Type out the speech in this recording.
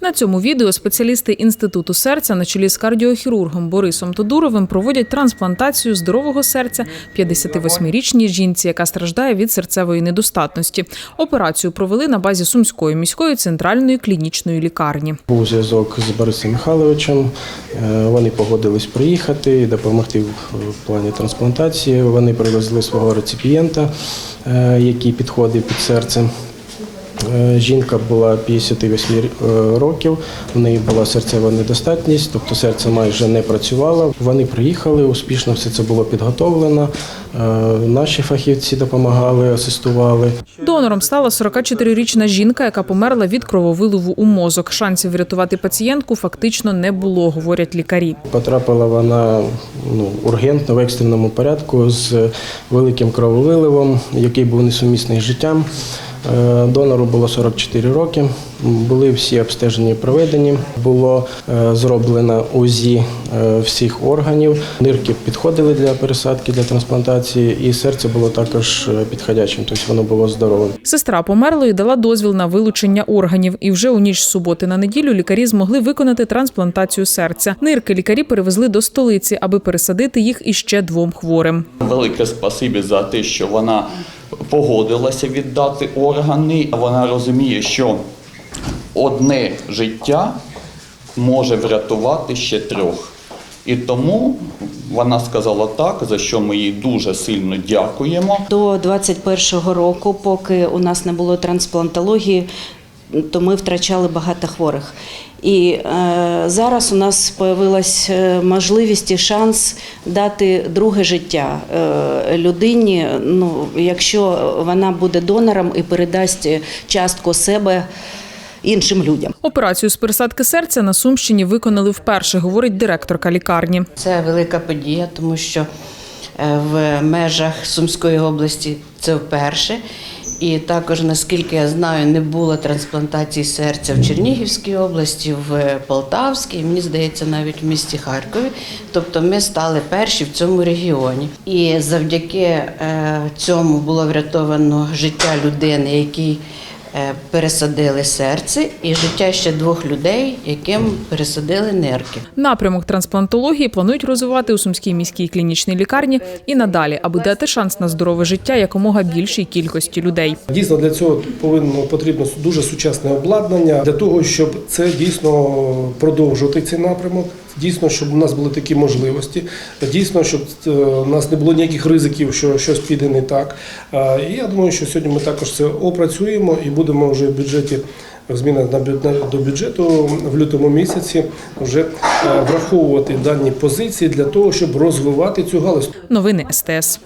На цьому відео спеціалісти інституту серця на чолі з кардіохірургом Борисом Тодуровим проводять трансплантацію здорового серця 58-річній жінці, яка страждає від серцевої недостатності. Операцію провели на базі Сумської міської центральної клінічної лікарні. Був зв'язок з Борисом Михайловичем. Е, Вони погодились приїхати і допомогти в плані трансплантації. Вони привезли свого реципієнта, е, який підходив під серце. Е, Жінка була 58 років, в неї була серцева недостатність, тобто серце майже не працювало. Вони приїхали, успішно все це було підготовлено. Е, Наші фахівці допомагали, асистували. Донором стала 44-річна жінка, яка померла від крововиливу у мозок. Шансів врятувати пацієнтку фактично не було, говорять лікарі. Потрапила вона ну, ургентно в екстреному порядку з великим крововиливом, який був несумісний з життям. Е, Донору було 44 роки. Були всі обстеження проведені. Було е, зроблено УЗІ е, всіх органів. Нирки підходили для пересадки для трансплантації, і серце було також підходячим, тобто воно було здоровим. Сестра померлої дала дозвіл на вилучення органів, і вже у ніч з суботи на неділю лікарі змогли виконати трансплантацію серця. Нирки лікарі перевезли до столиці, аби пересадити їх іще двом хворим. Велике спасибі за те, що вона погодилася віддати органи. Вона розуміє, що одне життя може врятувати ще трьох. І тому вона сказала так, за що ми їй дуже сильно дякуємо. До 21-го року, поки у нас не було трансплантології, то ми втрачали багато хворих. І е, зараз у нас з'явилась можливість і шанс дати друге життя е, людині, ну, якщо вона буде донором і передасть частку себе іншим людям. Операцію з пересадки серця на Сумщині виконали вперше, говорить директорка лікарні. Це велика подія, тому що е, в межах Сумської області це вперше. І також, наскільки я знаю, не було трансплантації серця в Чернігівській області, в Полтавській, мені здається, навіть в місті Харкові. Тобто ми стали перші в цьому регіоні. І завдяки е, цьому було врятовано життя людини, якій е, пересадили серце, і життя ще двох людей, яким пересадили нирки. Напрямок трансплантології планують розвивати у Сумській міській клінічній лікарні і надалі, аби дати шанс на здорове життя якомога більшій кількості людей. Дійсно, для цього повинно потрібно дуже сучасне обладнання для того, щоб це дійсно продовжувати цей напрямок. Дійсно, щоб у нас були такі можливості. Дійсно, щоб е, у нас не було ніяких ризиків, що щось піде не так. Е, І я думаю, що сьогодні ми також це опрацюємо і будемо вже в бюджеті. В змінах до бюджету в лютому місяці вже е, враховувати дані позиції для того, щоб розвивати цю галузь. Новини СТС.